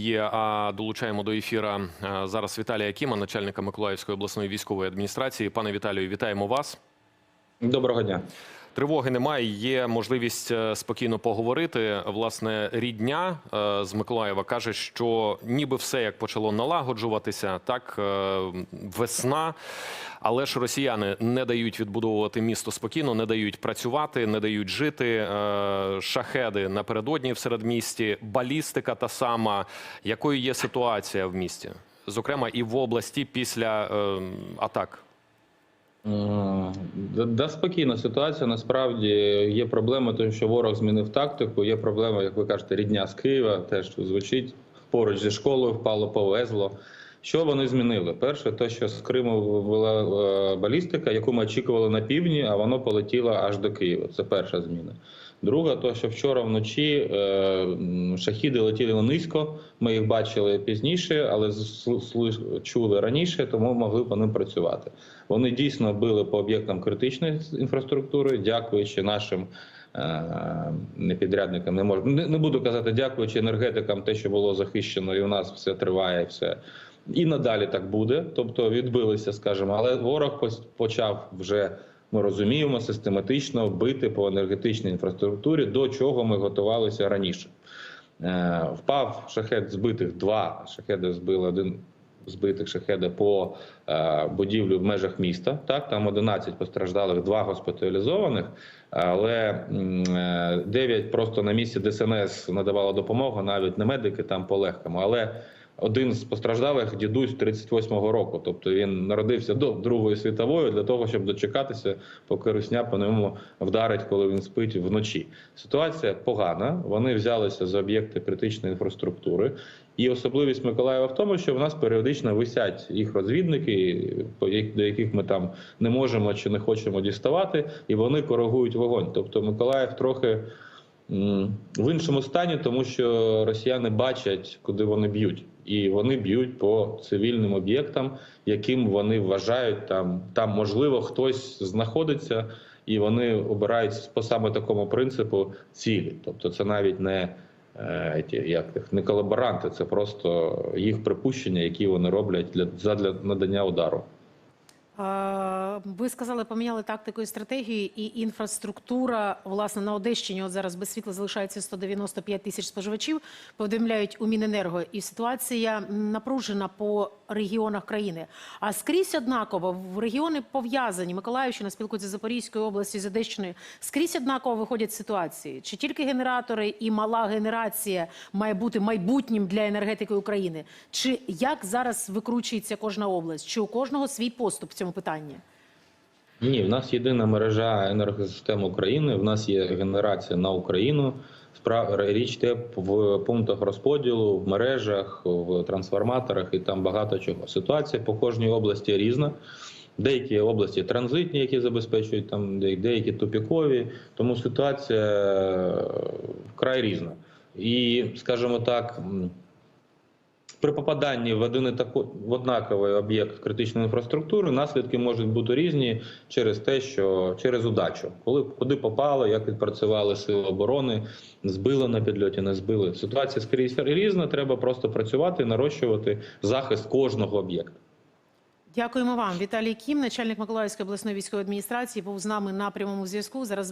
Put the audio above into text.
є. А долучаємо до ефіра е, зараз Віталія Кіма, начальника Миколаївської обласної військової адміністрації. Пане Віталію, вітаємо вас. Доброго дня. Тривоги немає. Є можливість е, спокійно поговорити. Власне, рідня е, з Миколаєва каже, що ніби все як почало налагоджуватися, так е, весна. Але ж росіяни не дають відбудовувати місто спокійно, не дають працювати, не дають жити. Шахеди напередодні в середмісті, балістика та сама. Якою є ситуація в місті, зокрема і в області після атак? Да, спокійна ситуація. Насправді є проблема, тому що ворог змінив тактику. Є проблема, як ви кажете, рідня з Києва теж звучить поруч зі школою, впало, повезло. Що вони змінили? Перше, те, що з Криму була е, балістика, яку ми очікували на півдні, а воно полетіло аж до Києва. Це перша зміна. Друга, то що вчора вночі е, шахіди летіли низько. Ми їх бачили пізніше, але чули раніше, тому могли по ним працювати. Вони дійсно били по об'єктам критичної інфраструктури, дякуючи нашим. е, Не підрядникам не можу не буду казати, дякуючи енергетикам, те, що було захищено, і у нас все триває, все і надалі так буде. Тобто відбилися, скажімо, але ворог почав вже. Ми розуміємо систематично бити по енергетичній інфраструктурі, до чого ми готувалися раніше. Е, Впав шахет збитих два шахеди збили один збитих шахеди по е, будівлю в межах міста. Так, там 11 постраждалих, два госпіталізованих, але 9 просто на місці ДСНС надавало допомогу, навіть не медики там по легкому. Але один з постраждалих дідусь 38-го року, тобто він народився до Другої світової для того, щоб дочекатися, поки русня по ньому вдарить, коли він спить вночі. Ситуація погана. Вони взялися за об'єкти критичної інфраструктури. І особливість Миколаєва в тому, що в нас періодично висять їх розвідники, до яких ми там не можемо чи не хочемо діставати, і вони коригують вогонь. Тобто Миколаїв трохи в іншому стані, тому що росіяни бачать, куди вони б'ють, і вони б'ють по цивільним об'єктам, яким вони вважають там, там можливо хтось знаходиться, і вони обирають по саме такому принципу цілі. Тобто, це навіть не е, ті, як не колаборанти, це просто їх припущення, які вони роблять для задля надання удару. Е, Ви сказали, поміняли тактику і стратегію, і інфраструктура власне на Одещині. От зараз без світла залишається 195 тисяч споживачів. Повідомляють у Міненерго, і ситуація напружена по регіонах країни. А скрізь однаково в регіони пов'язані. Миколаївщина спілкується з Запорізькою областю, з Одещиною. Скрізь однаково виходять ситуації. Чи тільки генератори і мала генерація має бути майбутнім для енергетики України? Чи як зараз викручується кожна область? Чи у кожного свій поступ в цьому питанні? Ні, в нас єдина мережа енергосистем України. В нас є генерація на Україну. Річ те в пунктах розподілу, в мережах, в трансформаторах і там багато чого. Ситуація по кожній області різна. Деякі області транзитні, які забезпечують там деякі тупікові. Тому ситуація е, вкрай різна. І, скажімо так, при попаданні в один і таку в однаковий об'єкт критичної інфраструктури наслідки можуть бути різні через те, що через удачу, коли куди попало, як відпрацювали сили оборони, збили на підльоті, не збили. Ситуація скрізь різна. Треба просто працювати, нарощувати захист кожного об'єкта. Дякуємо вам. Віталій Кім, начальник Миколаївської обласної військової адміністрації, був з нами на прямому зв'язку. Зараз